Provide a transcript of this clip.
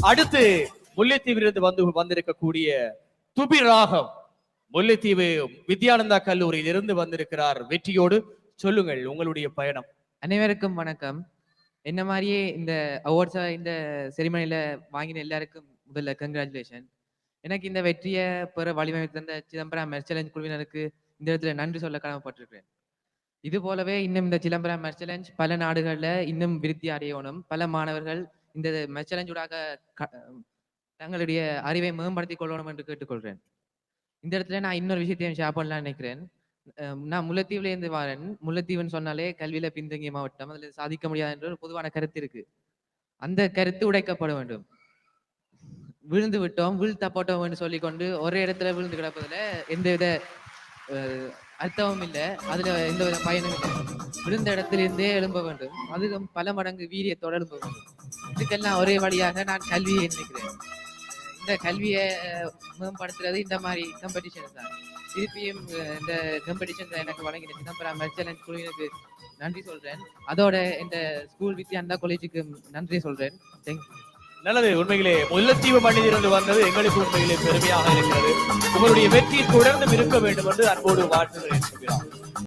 அடுத்து முல்லைத்தீவிலிருந்து வந்து வந்திருக்கக்கூடிய துபி ராகம் முல்லைத்தீவு வித்யானந்தா கல்லூரியில் இருந்து வந்திருக்கிறார். வெற்றியோடு சொல்லுங்கள் உங்களுடைய பயணம். அனைவருக்கும் வணக்கம். என்ன மாதிரியே இந்த அவார்ட்ஸை இந்த செரிமனியில் வாங்கின எல்லாருக்கும் முதல்ல கங்க்ராச்சுலேஷன் எனக்கு இந்த வெற்றியை பெற வழிவமைத்து தந்த சிதம்பரம் மெர்ச்சலஞ்ச் குழுவினருக்கு இந்த இடத்துல நன்றி சொல்ல கடமைப்பட்டிருக்கிறேன். இது போலவே இன்னும் இந்த சிதம்பரம் மெர்ச்சலஞ்ச் பல நாடுகளில் இன்னும் விருத்தி அடையணும். பல மாணவர்கள் இந்த மெச்சலஞ்சூடாக தங்களுடைய அறிவை மேம்படுத்திக் கொள்ளணும் என்று கேட்டுக்கொள்கிறேன். இந்த இடத்துல நான் இன்னொரு விஷயத்தையும் ஷேர் பண்ணலாம்னு நினைக்கிறேன். நான் முல்லைத்தீவுல இருந்து வரேன். முல்லைத்தீவுன்னு சொன்னாலே கல்வியில பின்தங்கிய மாவட்டம். அதுல சாதிக்க முடியாது என்ற ஒரு பொதுவான கருத்து இருக்கு. அந்த கருத்து உடைக்கப்பட வேண்டும். விழுந்து விட்டோம் வீழ்த்த என்று சொல்லிக்கொண்டு ஒரே இடத்துல விழுந்து கிடப்பதுல எந்தவித அர்த்தமும் இல்லை. அதுல எந்த வித பயனும் இல்லை. விழுந்த இடத்திலிருந்தே எழும்ப வேண்டும். அதுவும் பல மடங்கு வீரியத்தோடு எழும்ப வேண்டும். இதுக்கெல்லாம் ஒரே வழியாக நான் கல்வியை நினைக்கிறேன். இந்த கல்வியை மேம்படுத்துறது இந்த மாதிரி காம்படிஷன் தான். திருப்பியும் இந்த காம்படிஷன் எனக்கு வழங்கின சிதம்பரம் மெர்ச்சலன் குழுவினருக்கு நன்றி சொல்றேன். அதோட இந்த ஸ்கூல் வித்யானந்தா காலேஜுக்கு நன்றி சொல்றேன். தேங்க்யூ நல்லது உண்மையிலே. முல்லத்தீவு மண்ணிலிருந்து வந்தது எங்களுக்கு உண்மையிலே பெருமையாக இருக்கிறது. உங்களுடைய வெற்றி தொடர்ந்து இருக்க வேண்டும் என்று அன்போடு வாழ்த்துகிறேன்